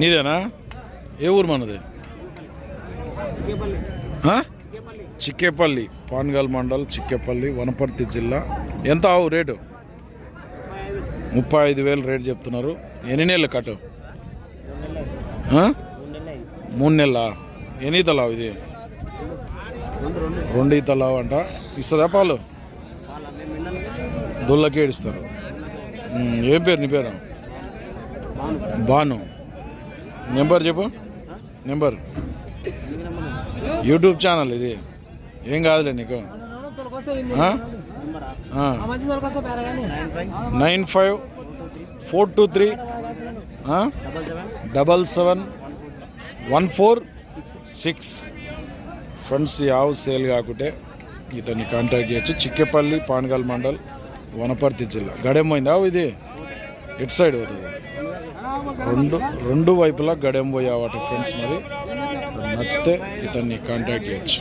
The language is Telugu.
నీదేనా? ఏ ఊరు మనది? చిక్కేపల్లి. పాన్గల్ మండల్ చిక్కేపల్లి వనపర్తి జిల్లా. ఎంత ఆవు రేటు? ముప్పై ఐదు వేలు రేటు చెప్తున్నారు. ఎన్ని నెలలు కట్టు? మూడు నెలల? ఎన్ని ఈతలావు ఇది? రెండు ఈతలావు అంట. ఇస్తుందా పాలు? దొల్లకి ఏడుస్తారు ఏం పేరు నీ పేరు? బాను నెంబర్ చెప్పు. నెంబర్. యూట్యూబ్ ఛానల్ ఇది. ఏం కాదులే నీకు. Nine five four two three. Double seven one four six. Friends ఈ ఆవు సేల్ కాకుంటే ఇతన్ని కాంటాక్ట్ చేయొచ్చు. చిక్కేపల్లి పానగల్ మండల్ వనపర్తి జిల్లా. గడేమైంది ఆవు ఇది? ఎట్ సైడ్ అవుతుంది రెండు రెండు వైపులా గడెం పోయావట ఫ్రెండ్స్ మరి. నచ్చితే ఇతన్ని కాంటాక్ట్ చేయొచ్చు.